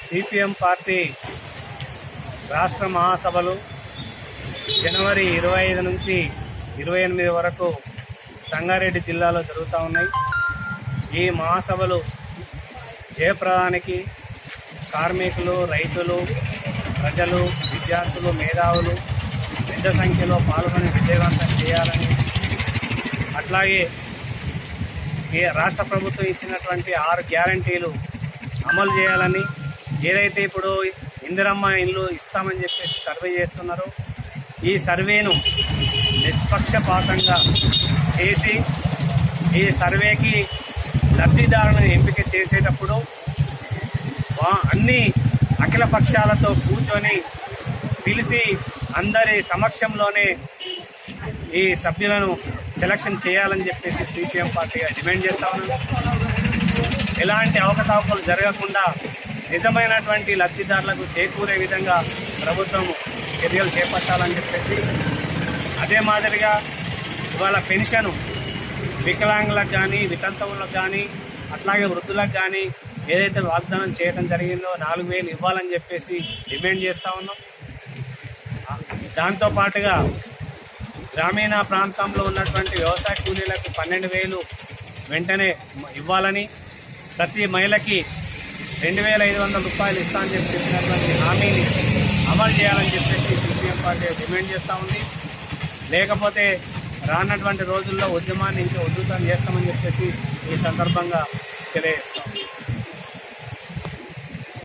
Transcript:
CPM party రాష్ట్ర మహాసభలు జనవరి ఇరవై ఐదు నుంచి ఇరవై ఎనిమిది వరకు సంగారెడ్డి జిల్లాలో జరుగుతూ ఉన్నాయి. ఈ మహాసభలు జయప్రదానికి కార్మికులు రైతులు ప్రజలు విద్యార్థులు మేధావులు పెద్ద సంఖ్యలో పాల్గొని విజయవంతం చేయాలని అట్లాగే ఈ రాష్ట్ర ప్రభుత్వం ఇచ్చినటువంటి ఆరు గ్యారంటీలు అమలు చేయాలని ఏదైతే ఇప్పుడు ఇందిరమ్మ ఇల్లు ఇస్తామని చెప్పేసి సర్వే చేస్తున్నారో ఈ సర్వేను నిష్పక్షపాతంగా చేసి ఈ సర్వేకి లబ్ధిదారులను ఎంపిక చేసేటప్పుడు అన్ని అఖిల పక్షాలతో కూర్చొని పిలిచి అందరి సమక్షంలోనే ఈ సభ్యులను సెలక్షన్ చేయాలని చెప్పేసి సిపిఎం పార్టీగా డిమాండ్ చేస్తా ఉన్నాను ఎలాంటి అవకతవకలు జరగకుండా నిజమైనటువంటి లబ్ధిదారులకు చేకూరే విధంగా ప్రభుత్వం చర్యలు చేపట్టాలని చెప్పేసి అదే మాదిరిగా ఇవాళ పెన్షన్ వికలాంగులకు కానీ వితంతువులకు కానీ అట్లాగే వృద్ధులకు కానీ ఏదైతే వాగ్దానం చేయడం జరిగిందో నాలుగు వేలు ఇవ్వాలని చెప్పేసి డిమాండ్ చేస్తూ ఉన్నాం. దాంతో పాటుగా గ్రామీణ ప్రాంతంలో ఉన్నటువంటి వ్యవసాయ కూలీలకు పన్నెండు వేలు వెంటనే ఇవ్వాలని ప్రతి మహిళకి రెండు వేల ఐదు వందల రూపాయలు ఇస్తా అని చెప్పి చెప్పినటువంటి హామీని అమలు చేయాలని చెప్పేసి సిపిఎం పార్టీ డిమాండ్ చేస్తూ ఉంది. లేకపోతే రానటువంటి రోజుల్లో ఉద్యమాన్ని ఇంకా ఉధృతం చేస్తామని చెప్పేసి ఈ సందర్భంగా తెలియజేస్తాం